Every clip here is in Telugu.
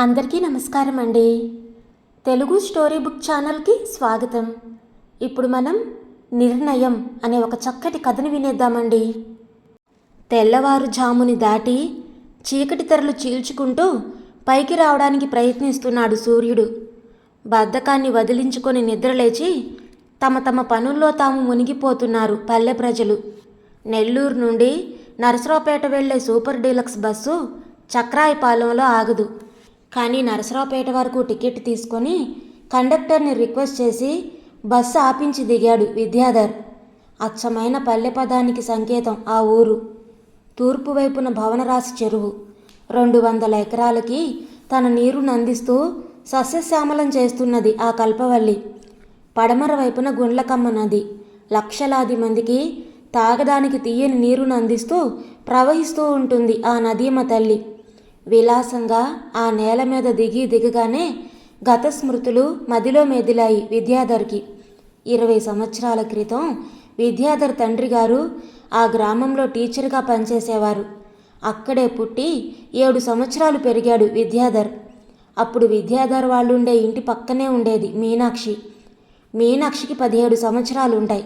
అందరికీ నమస్కారం అండి. తెలుగు స్టోరీ బుక్ ఛానల్కి స్వాగతం. ఇప్పుడు మనం నిర్ణయం అనే ఒక చక్కటి కథను వినేద్దామండి. తెల్లవారుజాముని దాటి చీకటి తెరలు చీల్చుకుంటూ పైకి రావడానికి ప్రయత్నిస్తున్నాడు సూర్యుడు. బద్ధకాన్ని వదిలించుకొని నిద్రలేచి తమ తమ పనుల్లో తాము మునిగిపోతున్నారు పల్లె ప్రజలు. నెల్లూరు నుండి నరసరావుపేట వెళ్ళే సూపర్ డీలక్స్ బస్సు చక్రాయపాలెంలో ఆగదు. కానీ నరసరావుపేట వరకు టికెట్ తీసుకొని కండక్టర్ని రిక్వెస్ట్ చేసి బస్సు ఆపించి దిగాడు విద్యాధర్. అచ్చమైన పల్లె పదానికి సంకేతం ఆ ఊరు. తూర్పు వైపున భవనరాశి చెరువు. రెండు వందల ఎకరాలకి తన నీరును అందిస్తూ సస్యశ్యామలం చేస్తున్నది ఆ కల్పవల్లి. పడమర వైపున గుండ్లకమ్మ నది. లక్షలాది మందికి తాగడానికి తీయని నీరును అందిస్తూ ప్రవహిస్తూ ఉంటుంది ఆ నదీమ తల్లి. విలాసంగా ఆ నేల మీద దిగి దిగగానే గత స్మృతులు మదిలో మెదిలాయి విద్యాధర్కి. ఇరవై సంవత్సరాల క్రితం విద్యాధర్ తండ్రి గారు ఆ గ్రామంలో టీచర్గా పనిచేసేవారు. అక్కడే పుట్టి ఏడు సంవత్సరాలు పెరిగాడు విద్యాధర్. అప్పుడు విద్యాధర్ వాళ్ళుండే ఇంటి పక్కనే ఉండేది మీనాక్షి. మీనాక్షికి పదిహేడు సంవత్సరాలు ఉంటాయి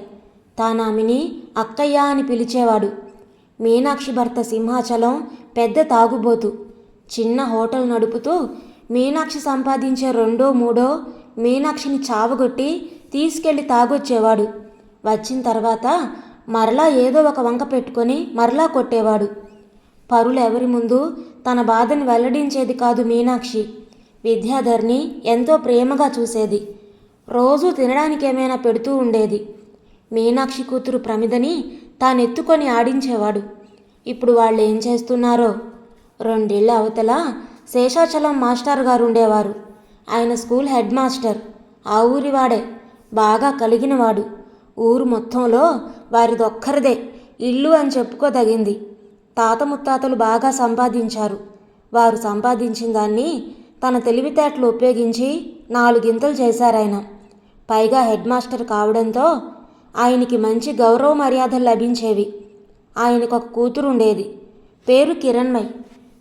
తానామిని అక్కయ్య అని పిలిచేవాడు. మీనాక్షి భర్త సింహాచలం పెద్ద తాగుబోతు. చిన్న హోటల్ నడుపుతూ మీనాక్షి సంపాదించే రెండో మూడో మీనాక్షిని చావగొట్టి తీసుకెళ్ళి తాగొచ్చేవాడు. వచ్చిన తర్వాత మరలా ఏదో ఒక వంక పెట్టుకొని మరలా కొట్టేవాడు. పరులు ఎవరి ముందు తన బాధని వెల్లడించేది కాదు మీనాక్షి. విద్యాధర్ని ఎంతో ప్రేమగా చూసేది. రోజు తినడానికి ఏమైనా పెడుతూ ఉండేది. మీనాక్షి కూతురు ప్రమిదని తానెత్తుకొని ఆడించేవాడు. ఇప్పుడు వాళ్ళు ఏం చేస్తున్నారో రెండేళ్ళ అవతల శేషాచలం మాస్టర్ గారు ఉండేవారు ఆయన స్కూల్ హెడ్ మాస్టర్. ఆ ఊరివాడే బాగా కలిగినవాడు. ఊరు మొత్తంలో వారిదొక్కరిదే. ఇల్లు అని చెప్పుకోదగింది. తాత ముత్తాతలు బాగా సంపాదించారు. వారు సంపాదించిన దాన్ని తన తెలివితేటలు ఉపయోగించి నాలుగింతలు చేశారాయన. పైగా హెడ్ మాస్టర్ కావడంతో ఆయనకి మంచి గౌరవ మర్యాదలు లభించేవి. ఆయనకు ఒక కూతురు ఉండేది పేరు కిరణ్మయ్.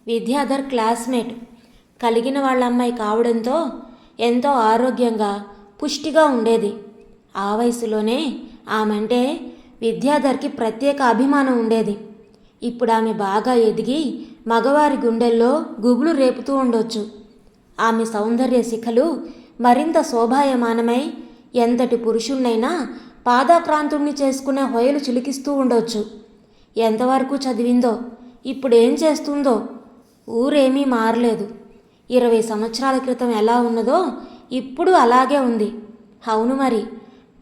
విద్యాధర్ క్లాస్మేట్. కలిగిన వాళ్ళ అమ్మాయి కావడంతో ఎంతో ఆరోగ్యంగా పుష్టిగా ఉండేది. ఆ వయసులోనే ఆమెంటే విద్యాధర్కి ప్రత్యేక అభిమానం ఉండేది. ఇప్పుడు ఆమె బాగా ఎదిగి మగవారి గుండెల్లో గుబులు రేపుతూ ఉండొచ్చు. ఆమె సౌందర్య శిఖలు మరింత శోభాయమానమై ఎంతటి పురుషుణ్ణైనా పాదాక్రాంతుణ్ణి చేసుకునే హొయలు చిలికిస్తూ ఉండొచ్చు. ఎంతవరకు చదివిందో ఇప్పుడేం చేస్తుందో ఊరేమీ మారలేదు. ఇరవై సంవత్సరాల క్రితం ఎలా ఉన్నదో ఇప్పుడు అలాగే ఉంది. అవును మరి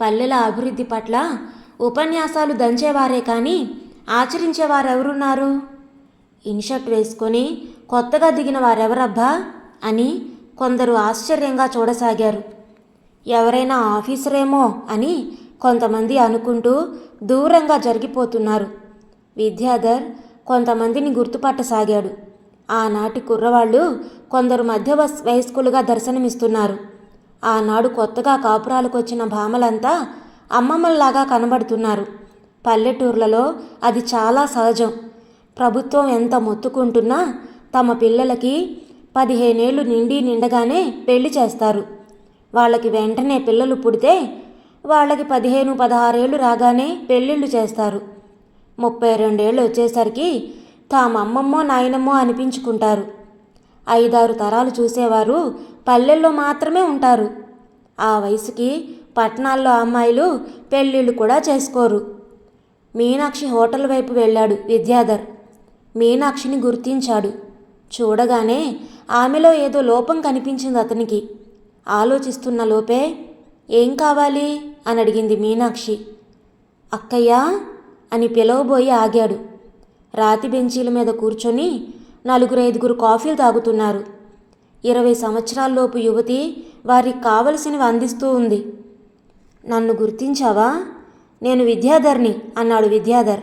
పల్లెల అభివృద్ధి పట్ల ఉపన్యాసాలు దంచేవారే కానీ ఆచరించేవారెవరున్నారు? ఇన్షర్ట్ వేసుకొని కొత్తగా దిగిన వారెవరబ్బా అని కొందరు ఆశ్చర్యంగా చూడసాగారు. ఎవరైనా ఆఫీసరేమో అని కొంతమంది అనుకుంటూ దూరంగా జరిగిపోతున్నారు. విద్యాధర్ కొంతమందిని గుర్తుపట్టసాగాడు. ఆనాటి కుర్రవాళ్ళు కొందరు మధ్య వస్- వయస్కులుగా దర్శనమిస్తున్నారు. ఆనాడు కొత్తగా కాపురాలకు వచ్చిన భామలంతా అమ్మమ్మల్లాగా కనబడుతున్నారు. పల్లెటూర్లలో అది చాలా సహజం. ప్రభుత్వం ఎంత మొత్తుకుంటున్నా తమ పిల్లలకి పదిహేనేళ్ళు నిండి నిండగానే పెళ్ళి చేస్తారు. వాళ్ళకి వెంటనే పిల్లలు పుడితే వాళ్ళకి పదిహేను పదహారేళ్ళు రాగానే పెళ్ళిళ్ళు చేస్తారు. ముప్పై రెండేళ్ళు వచ్చేసరికి తాము అమ్మమ్మో నాయనమ్మో అనిపించుకుంటారు. ఐదారు తరాలు చూసేవారు పల్లెల్లో మాత్రమే ఉంటారు. ఆ వయసుకి పట్టణాల్లో అమ్మాయిలు పెళ్ళిళ్ళు కూడా చేసుకోరు. మీనాక్షి హోటల్ వైపు వెళ్ళాడు విద్యాధర్. మీనాక్షిని గుర్తించాడు. చూడగానే ఆమెలో ఏదో లోపం కనిపించింది అతనికి. ఆలోచిస్తున్న లోపే ఏం కావాలి? అని అడిగింది మీనాక్షి. అక్కయ్యా అని పిలవబోయి ఆగాడు. రాతి బెంచీల మీద కూర్చొని నలుగురు ఐదుగురు కాఫీలు తాగుతున్నారు. ఇరవై సంవత్సరాల్లోపు యువతి వారికి కావలసినవి అందిస్తూ ఉంది. నన్ను గుర్తించావా? నేను విద్యాధర్ని అన్నాడు విద్యాధర్.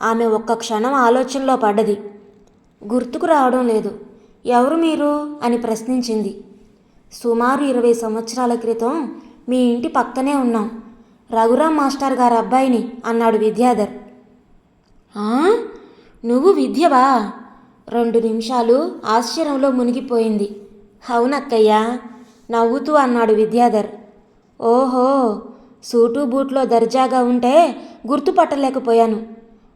ఆమె ఒక్క క్షణం ఆలోచనలో పడ్డది. గుర్తుకు రావడం లేదు. ఎవరు మీరు? అని ప్రశ్నించింది. సుమారు ఇరవై సంవత్సరాల క్రితం మీ ఇంటి పక్కనే ఉన్నాం. రఘురామ్ మాస్టర్ గారి అబ్బాయిని అన్నాడు విద్యాధర్. నువ్వు విద్యవా రెండు నిమిషాలు ఆశ్చర్యంలో మునిగిపోయింది. అవునక్కయ్యా నవ్వుతూ అన్నాడు విద్యాధర్. ఓహో సూటు బూట్లో దర్జాగా ఉంటే గుర్తుపట్టలేకపోయాను.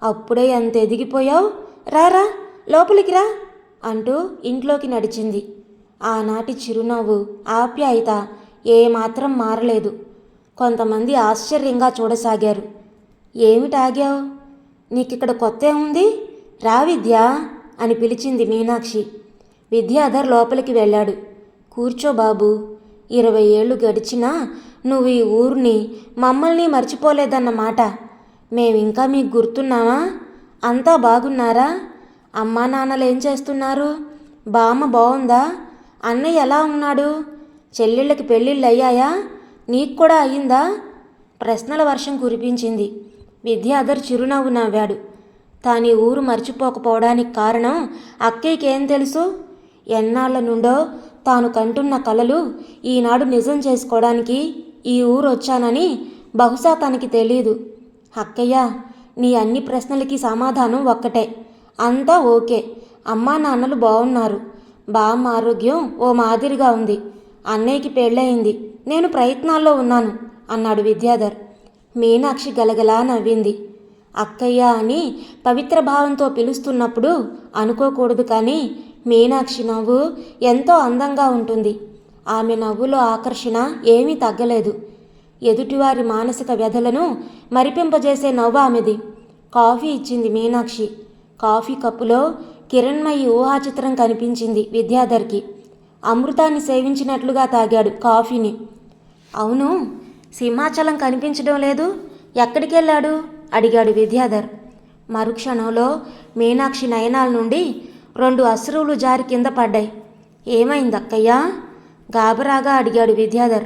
అప్పుడే ఎంత ఎదిగిపోయావు? రారా లోపలికి రా అంటూ ఇంట్లోకి నడిచింది. ఆనాటి చిరునవ్వు ఆప్యాయత ఏమాత్రం మారలేదు. కొంతమంది ఆశ్చర్యంగా చూడసాగారు. ఏమిటాగావు నీకిక్కడ కొత్త ఏముంది? రా విద్య అని పిలిచింది మీనాక్షి. విద్యాధర్ లోపలికి వెళ్ళాడు. కూర్చో బాబు ఇరవై ఏళ్ళు గడిచినా నువ్వు ఈ ఊరిని మమ్మల్ని మర్చిపోలేదన్నమాట మేమింకా మీకు గుర్తున్నామా? అంతా బాగున్నారా? అమ్మా నాన్నలేం ఏం చేస్తున్నారు? బామ్మ బాగుందా అన్నయ్య ఎలా ఉన్నాడు? చెల్లెళ్ళకి పెళ్ళిళ్ళు అయ్యాయా నీకు కూడా అయ్యిందా? ప్రశ్నల వర్షం కురిపించింది. విద్యాధర్ చిరునవ్వు నవ్వాడు. తాను ఈ ఊరు మర్చిపోకపోవడానికి కారణం అక్కయ్యకి ఏం తెలుసు? ఎన్నాళ్ళ నుండో తాను కంటున్న కలలు ఈనాడు నిజం చేసుకోవడానికి ఈ ఊరు వచ్చానని బహుశా తనకి తెలీదు. అక్కయ్య నీ అన్ని ప్రశ్నలకి సమాధానం ఒక్కటే. అంతా ఓకే. అమ్మా నాన్నలు బాగున్నారు బామ్మ ఆరోగ్యం ఓ మాదిరిగా ఉంది. అన్నయ్యకి పెళ్ళయింది. నేను ప్రయత్నాల్లో ఉన్నాను అన్నాడు విద్యాధర్. మీనాక్షి గలగలా నవ్వింది. అక్కయ్య అని పవిత్ర భావంతో పిలుస్తున్నప్పుడు అనుకోకూడదు కానీ మీనాక్షి నవ్వు ఎంతో అందంగా ఉంటుంది. ఆమె నవ్వులో ఆకర్షణ ఏమీ తగ్గలేదు. ఎదుటివారి మానసిక వ్యధలను మరిపింపజేసే నవ్వు ఆమెది. కాఫీ ఇచ్చింది మీనాక్షి. కాఫీ కప్పులో కిరణ్మయి ఊహాచిత్రం కనిపించింది విద్యాధర్కి. అమృతాన్ని సేవించినట్లుగా తాగాడు కాఫీని. అవును సింహాచలం కనిపించడం లేదు. ఎక్కడికి వెళ్ళాడు అడిగాడు విద్యాధర్. మరుక్షణంలో మీనాక్షి నయనాల నుండి రెండు అశ్రువులు జారి కింద పడ్డాయి. ఏమైంది అక్కయ్యా గాబరాగా అడిగాడు విద్యాధర్.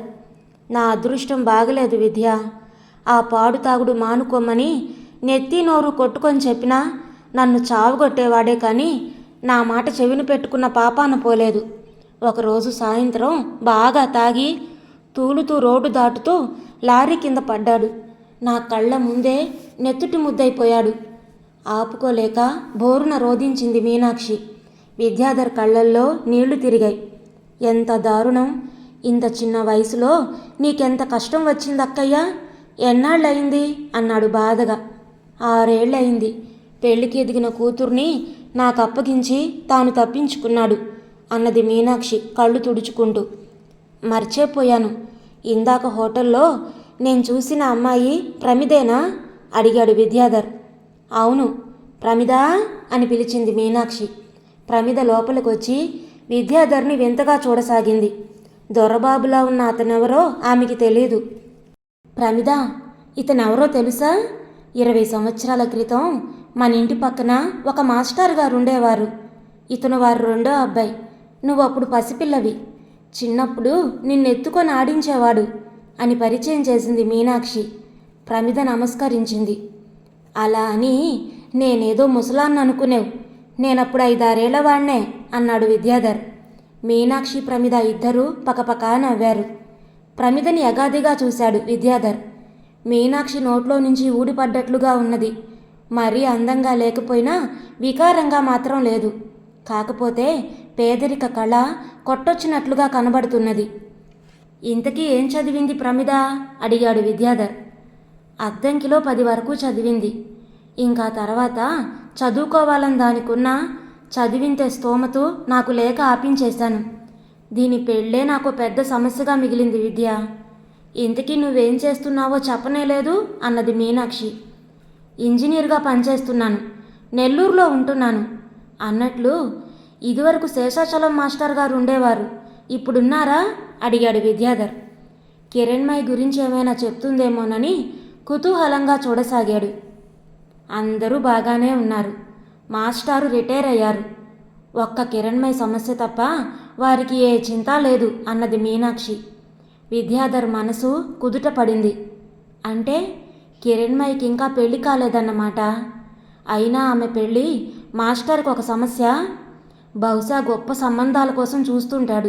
నా అదృష్టం బాగలేదు విద్య. ఆ పాడు తాగుడు మానుకోమని నెత్తి నోరు కొట్టుకొని చెప్పినా నన్ను చావుగొట్టేవాడే కానీ నా మాట చెవిని పెట్టుకున్న పాపాన పోలేదు. ఒకరోజు సాయంత్రం బాగా తాగి తూలుతూ రోడ్డు దాటుతూ లారీ కింద పడ్డాడు. నా కళ్ళ ముందే నెత్తుటి ముద్దైపోయాడు ఆపుకోలేక బోరున రోధించింది మీనాక్షి. విద్యాధర్ కళ్ళల్లో నీళ్ళు తిరిగాయి. ఎంత దారుణం! ఇంత చిన్న వయసులో నీకెంత కష్టం వచ్చింది అక్కయ్యా ఎన్నాళ్ళయింది? అన్నాడు బాధగా. ఆరేళ్ళయింది. పెళ్ళికి ఎదిగిన కూతుర్ని నాకు అప్పగించి తాను తప్పించుకున్నాడు అన్నది మీనాక్షి కళ్ళు తుడుచుకుంటూ. మర్చేపోయాను. ఇందాక హోటల్లో నేను చూసిన అమ్మాయి ప్రమిదేనా? అడిగాడు విద్యాధర్. అవును ప్రమిదా అని పిలిచింది మీనాక్షి. ప్రమిద లోపలికొచ్చి విద్యాధర్ని వింతగా చూడసాగింది. దొరబాబులా ఉన్న అతనెవరో ఆమెకి తెలియదు ప్రమిద ఇతనెవరో తెలుసా? ఇరవై సంవత్సరాల క్రితం మన ఇంటి పక్కన ఒక మాస్టర్ గారు ఉండేవారు ఇతను వారు రెండో అబ్బాయి. నువ్వు అప్పుడు పసిపిల్లవి. చిన్నప్పుడు నిన్నెత్తుకొని ఆడించేవాడు అని పరిచయం చేసింది మీనాక్షి. ప్రమిద నమస్కరించింది. అలా అని నేనేదో ముసలాన్ని అనుకునేవు నేనప్పుడు ఐదారేళ్ళ వాణ్ణే అన్నాడు విద్యాధర్. మీనాక్షి ప్రమిద ఇద్దరూ పకపకా నవ్వారు. ప్రమిదని యగాదిగా చూశాడు విద్యాధర్. మీనాక్షి నోట్లో నుంచి ఊడిపడ్డట్లుగా ఉన్నది. మరీ అందంగా లేకపోయినా వికారంగా మాత్రం లేదు. కాకపోతే పేదరిక కళ కొట్టొచ్చినట్లుగా కనబడుతున్నది. ఇంతకీ ఏం చదివింది ప్రమిద? అడిగాడు విద్యాధర్. అద్దంకిలో పది వరకు చదివింది. ఇంకా తర్వాత చదువుకోవాలని దానికున్న చదివింతే స్తోమతో నాకు లేక ఆపించేశాను. దీని పెళ్ళే నాకు పెద్ద సమస్యగా మిగిలింది విద్య. ఇంతకీ నువ్వేం చేస్తున్నావో చెప్పనే లేదు అన్నది మీనాక్షి. ఇంజనీర్గా పనిచేస్తున్నాను. నెల్లూరులో ఉంటున్నాను. అన్నట్లు ఇదివరకు శేషాచలం మాస్టర్ గారు ఉండేవారు. ఇప్పుడున్నారా? అడిగాడు విద్యాధర్. కిరణ్మయి గురించి ఏమైనా చెప్తుందేమోనని కుతూహలంగా చూడసాగాడు. అందరూ బాగానే ఉన్నారు. మాస్టారు రిటైర్ అయ్యారు. ఒక్క కిరణ్మయి సమస్య తప్ప వారికి ఏ చింత లేదు అన్నది మీనాక్షి. విద్యాధర్ మనసు కుదుట పడింది. అంటే కిరణ్మయికి ఇంకా పెళ్ళి కాలేదన్నమాట. అయినా ఆమె పెళ్ళి మాస్టర్కి ఒక సమస్య. బహుశా గొప్ప సంబంధాల కోసం చూస్తుంటాడు.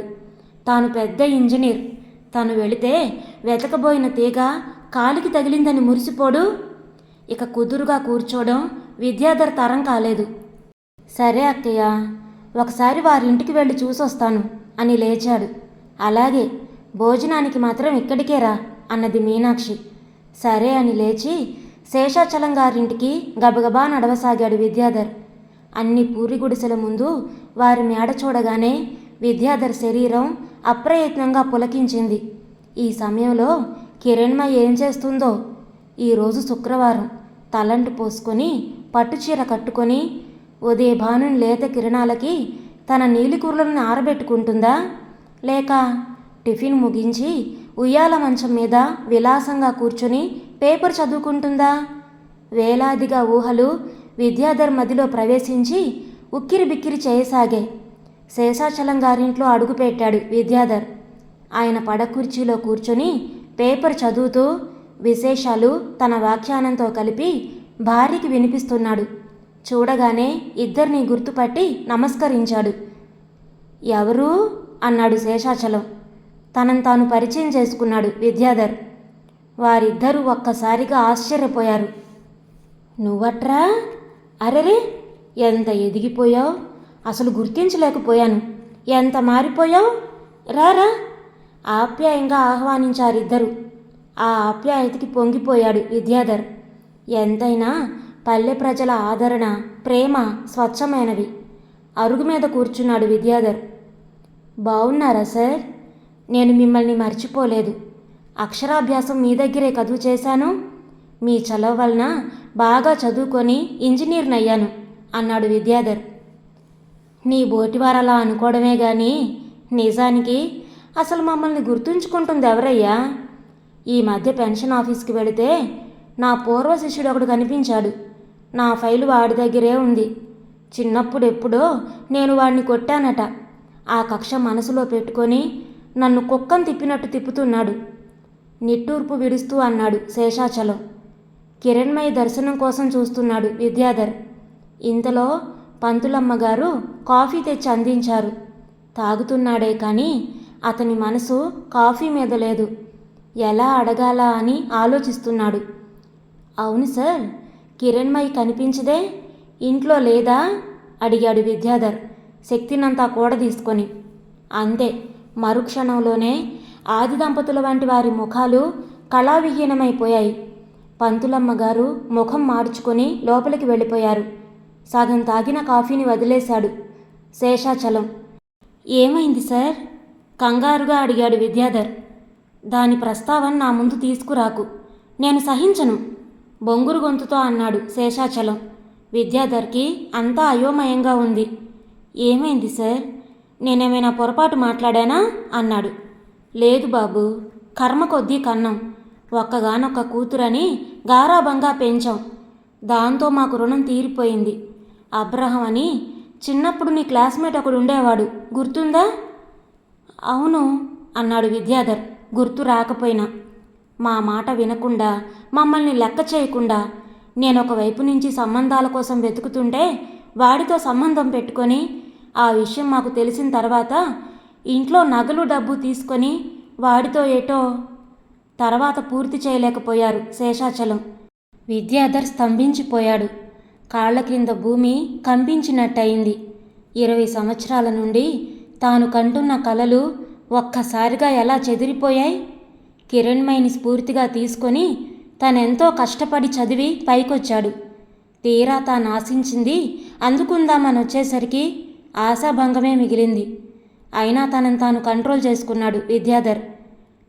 తాను పెద్ద ఇంజనీర్. తను వెళితే వెతకబోయిన తీగ కాలికి తగిలిందని మురిసిపోడు. ఇక కుదురుగా కూర్చోవడం విద్యాధర్ తరం కాలేదు. సరే అక్కయ్య ఒకసారి వారింటికి వెళ్ళి చూసొస్తాను అని లేచాడు. అలాగే భోజనానికి మాత్రం ఇక్కడికే రా అన్నది మీనాక్షి. సరే అని లేచి శేషాచలం గారింటికి గబగబా నడవసాగాడు విద్యాధర్. అన్ని పూరి గుడిసెల ముందు వారి మేడ చూడగానే విద్యాధర్ శరీరం అప్రయత్నంగా పులకించింది. ఈ సమయంలో కిరణ్మ ఏం చేస్తుందో? ఈరోజు శుక్రవారం. తలంటు పోసుకొని పట్టుచీర కట్టుకొని ఉదయ భానుని లేత కిరణాలకి తన నీలికూరలను ఆరబెట్టుకుంటుందా? లేక టిఫిన్ ముగించి ఉయ్యాల మంచం మీద విలాసంగా కూర్చొని పేపర్ చదువుకుంటుందా? వేలాదిగా ఊహలు విద్యాధర్ మదిలో ప్రవేశించి ఉక్కిరి బిక్కిరి చేయసాగే. శేషాచలం గారింట్లో అడుగుపెట్టాడు విద్యాధర్. ఆయన పడకుర్చీలో కూర్చొని పేపర్ చదువుతూ విశేషాలు తన వ్యాఖ్యానంతో కలిపి భార్యకి వినిపిస్తున్నాడు. చూడగానే ఇద్దరిని గుర్తుపట్టి నమస్కరించాడు. ఎవరు? అన్నాడు శేషాచలం. తనను తాను పరిచయం చేసుకున్నాడు విద్యాధర్. వారిద్దరూ ఒక్కసారిగా ఆశ్చర్యపోయారు. నువ్వట్రా? అరెరే! ఎంత ఎదిగిపోయావు? అసలు గుర్తించలేకపోయాను. ఎంత మారిపోయావు? రారా! ఆప్యాయంగా ఆహ్వానించారిద్దరు ఆ ఆప్యాయతకి పొంగిపోయాడు విద్యాధర్. ఎంతైనా పల్లె ప్రజల ఆదరణ ప్రేమ స్వచ్ఛమైనవి. అరుగు మీద కూర్చున్నాడు విద్యాధర్. బాగున్నారా సార్? నేను మిమ్మల్ని మర్చిపోలేదు. అక్షరాభ్యాసం మీ దగ్గరే కదువు చేశాను. మీ చలవ వలన బాగా చదువుకొని ఇంజనీర్ని అయ్యాను అన్నాడు విద్యాధర్. నీ బోటివారలా అనుకోవడమే కానీ నిజానికి అసలు మమ్మల్ని గుర్తుంచుకుంటుంది ఎవరయ్యా? ఈ మధ్య పెన్షన్ ఆఫీస్కి వెళితే నా పూర్వ శిష్యుడు ఒకడు కనిపించాడు. నా ఫైలు వాడి దగ్గరే ఉంది. చిన్నప్పుడు ఎప్పుడో నేను వాడిని కొట్టానట. ఆ కక్ష మనసులో పెట్టుకొని నన్ను కుక్కను తిప్పినట్టు తిప్పుతున్నాడు. నిట్టూర్పు విడుస్తూ అన్నాడు శేషాచలం. కిరణ్మయి దర్శనం కోసం చూస్తున్నాడు విద్యాధర్. ఇంతలో పంతులమ్మగారు కాఫీ తెచ్చి అందించారు. తాగుతున్నాడే కానీ అతని మనసు కాఫీ మీద లేదు. ఎలా అడగాలా అని ఆలోచిస్తున్నాడు. అవును సార్ కిరణ్మయి కనిపించదే? ఇంట్లో లేదా? అడిగాడు విద్యాధర్ శక్తినంతా కూడా తీసుకొని. అంతే మరుక్షణంలోనే ఆది దంపతుల వంటి వారి ముఖాలు కళావిహీనమైపోయాయి. పంతులమ్మ గారు ముఖం మార్చుకొని లోపలికి వెళ్ళిపోయారు. సగం తాగిన కాఫీని వదిలేశాడు. శేషాచలం. ఏమైంది సార్? కంగారుగా అడిగాడు విద్యాధర్. దాని ప్రస్తావన నా ముందు తీసుకురాకు. నేను సహించను. బొంగురు గొంతుతో అన్నాడు శేషాచలం. విద్యాధర్కి అంతా అయోమయంగా ఉంది. ఏమైంది సార్? నేనేమైనా పొరపాటు మాట్లాడానా? అన్నాడు. లేదు బాబు కర్మ కొద్దీ కన్నం. ఒక్కగానొక్క కూతురని గారాబంగా పెంచాం. దాంతో మాకు రుణం తీరిపోయింది. అబ్రహం అని చిన్నప్పుడు నీ క్లాస్మేట్ ఒకడు ఉండేవాడు గుర్తుందా? అవును అన్నాడు విద్యాధర్. గుర్తు రాకపోయినా. మా మాట వినకుండా మమ్మల్ని లెక్క చేయకుండా నేను ఒకవైపు నుంచి సంబంధాల కోసం వెతుకుతుంటే వాడితో సంబంధం పెట్టుకొని ఆ విషయం మాకు తెలిసిన తర్వాత ఇంట్లో నగలు డబ్బు తీసుకొని వాడితో ఏటో తర్వాత పూర్తి చేయలేకపోయారు శేషాచలం. విద్యాధర్ స్తంభించిపోయాడు. కాళ్ళ క్రింద భూమి కంపించినట్టయింది. ఇరవై సంవత్సరాల నుండి తాను కంటున్న కలలు ఒక్కసారిగా ఎలా చెదిరిపోయాయి? కిరణ్మయిని స్ఫూర్తిగా తీసుకొని తనెంతో కష్టపడి చదివి పైకొచ్చాడు. తీరా తాను ఆశించింది అందుకుందామని వచ్చేసరికి ఆశాభంగమే మిగిలింది. అయినా తనను తాను కంట్రోల్ చేసుకున్నాడు విద్యాధర్.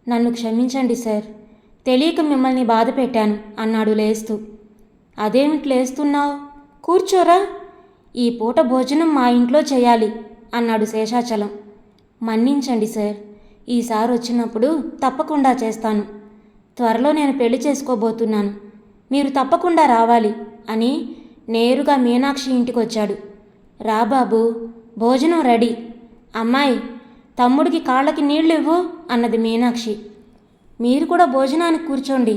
నన్ను క్షమించండి సార్ తెలియక మిమ్మల్ని బాధ పెట్టాను అన్నాడు లేస్తూ. అదేమిటి లేస్తున్నావు? కూర్చోరా. ఈ పూట భోజనం మా ఇంట్లో చేయాలి. అన్నాడు శేషాచలం. మన్నించండి సార్ ఈసారి వచ్చినప్పుడు తప్పకుండా చేస్తాను. త్వరలో నేను పెళ్ళి చేసుకోబోతున్నాను. మీరు తప్పకుండా రావాలి అని నేరుగా మీనాక్షి ఇంటికి వచ్చాడు రా బాబు భోజనం రెడీ. అమ్మాయి తమ్ముడికి కాళ్ళకి నీళ్ళు ఇవ్వు అన్నది మీనాక్షి. మీరు కూడా భోజనానికి కూర్చోండి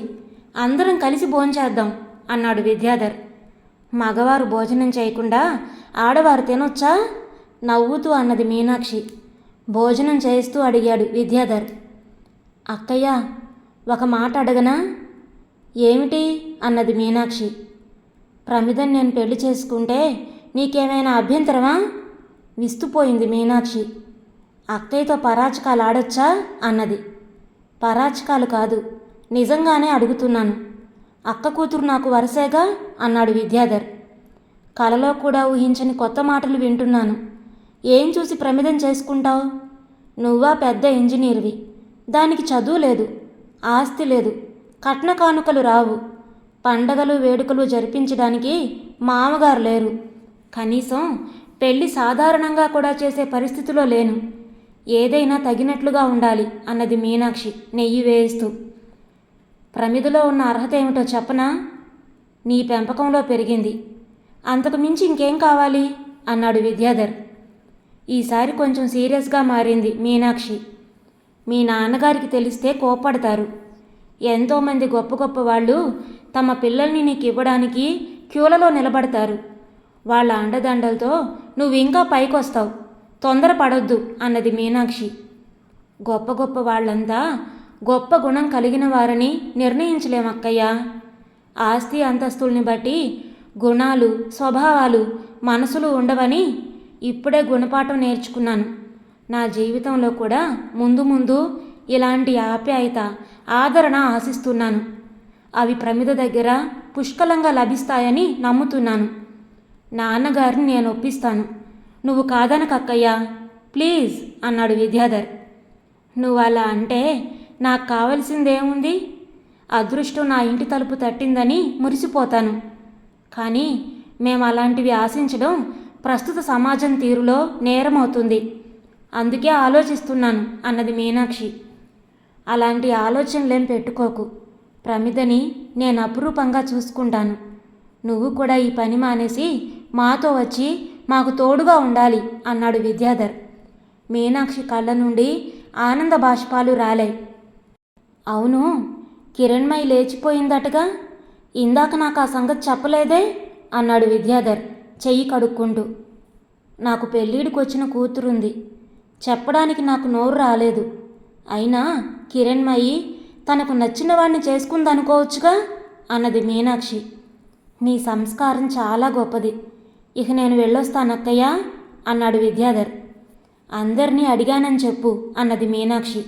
అందరం కలిసి భోంచేద్దాం అన్నాడు విద్యాధర్. మగవారు భోజనం చేయకుండా ఆడవారు తినొచ్చా? నవ్వుతూ అన్నది మీనాక్షి. భోజనం చేస్తూ అడిగాడు విద్యాధర్. అక్కయ్య ఒక మాట అడగనా? ఏమిటి? అన్నది మీనాక్షి. ప్రమిదని నేను పెళ్ళి చేసుకుంటే నీకేమైనా అభ్యంతరమా? విస్తుపోయింది మీనాక్షి. అక్కయ్యతో పరాచకాలు ఆడొచ్చా? అన్నది. పరాచకాలు కాదు నిజంగానే అడుగుతున్నాను. అక్క కూతురు నాకు వరసేగా? అన్నాడు విద్యాధర్. కలలో కూడా ఊహించని కొత్త మాటలు వింటున్నాను. ఏం చూసి ప్రమిదం చేసుకుంటావు? నువ్వా పెద్ద ఇంజనీర్వి. దానికి చదువు లేదు ఆస్తి లేదు కట్న కానుకలు రావు. పండగలు వేడుకలు జరిపించడానికి మామగారు లేరు. కనీసం పెళ్ళి సాధారణంగా కూడా చేసే పరిస్థితిలో లేను. ఏదైనా తగినట్లుగా ఉండాలి అన్నది మీనాక్షి నెయ్యి వేయిస్తూ. ప్రమిదలో ఉన్న అర్హత ఏమిటో చెప్పనా? నీ పెంపకంలో పెరిగింది. అంతకు మించి ఇంకేం కావాలి? అన్నాడు విద్యాధర్. ఈసారి కొంచెం సీరియస్గా మారింది మీనాక్షి. మీ నాన్నగారికి తెలిస్తే కోప్పడతారు. ఎంతోమంది గొప్ప గొప్ప వాళ్ళు తమ పిల్లల్ని నీకు ఇవ్వడానికి క్యూలలో నిలబడతారు. వాళ్ళ అండదండలతో నువ్వు ఇంకా పైకొస్తావు. తొందరపడొద్దు అన్నది మీనాక్షి. గొప్ప గొప్ప వాళ్ళంతా గొప్ప గుణం కలిగిన వారని నిర్ణయించలేమక్కయ్యా. ఆస్తి అంతస్తుల్ని బట్టి గుణాలు స్వభావాలు మనసులు ఉండవని ఇప్పుడే గుణపాఠం నేర్చుకున్నాను. నా జీవితంలో కూడా ముందు ముందు ఇలాంటి ఆప్యాయత ఆదరణ ఆశిస్తున్నాను. అవి ప్రమిద దగ్గర పుష్కలంగా లభిస్తాయని నమ్ముతున్నాను. నాన్నగారిని నేను ఒప్పిస్తాను. నువ్వు కాదనకక్కయ్యా ప్లీజ్ అన్నాడు విద్యాధర్. నువ్వు అలా అంటే నాకు కావలసిందేముంది? అదృష్టం నా ఇంటి తలుపు తట్టిందని మురిసిపోతాను. కానీ మేము అలాంటివి ఆశించడం ప్రస్తుత సమాజం తీరులో నేరమవుతుంది. అందుకే ఆలోచిస్తున్నాను అన్నది మీనాక్షి. అలాంటి ఆలోచనలేం పెట్టుకోకు. ప్రమిదని నేను అపురూపంగా చూసుకుంటాను. నువ్వు కూడా ఈ పని మానేసి మాతో వచ్చి మాకు తోడుగా ఉండాలి అన్నాడు విద్యాధర్. మీనాక్షి కళ్ళ నుండి ఆనంద బాష్పాలు రాలే అవును కిరణ్మయి లేచిపోయిందటగా? ఇందాక నాకు ఆ సంగతి చెప్పలేదే? అన్నాడు విద్యాధర్. చెయ్యి కడుక్కుంటూ నాకు పెళ్ళిడికి వచ్చిన కూతురుంది. చెప్పడానికి నాకు నోరు రాలేదు. అయినా కిరణ్మయి తనకు నచ్చిన వాడిని చేసుకుందనుకోవచ్చుగా? అన్నది మీనాక్షి. నీ సంస్కారం చాలా గొప్పది. ఇక నేను వెళ్ళొస్తానక్కయ్యా అన్నాడు విద్యాధర్. అందరినీ అడిగానని చెప్పు అన్నది మీనాక్షి.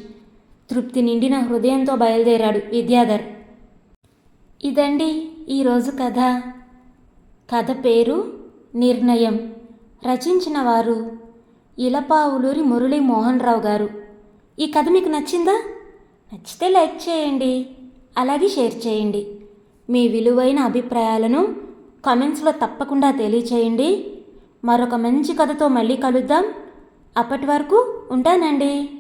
తృప్తి నిండిన హృదయంతో బయలుదేరాడు విద్యాధర్. ఇదండి ఈరోజు కథ. కథ పేరు నిర్ణయం. రచించిన వారు ఇలపావులూరి మురళీ మోహన్ రావు గారు. ఈ కథ మీకు నచ్చిందా? నచ్చితే లైక్ చేయండి అలాగే షేర్ చేయండి. మీ విలువైన అభిప్రాయాలను కామెంట్స్లో తప్పకుండా తెలియచేయండి. మరొక మంచి కథతో మళ్ళీ కలుద్దాం. అప్పటి వరకు ఉంటానండి.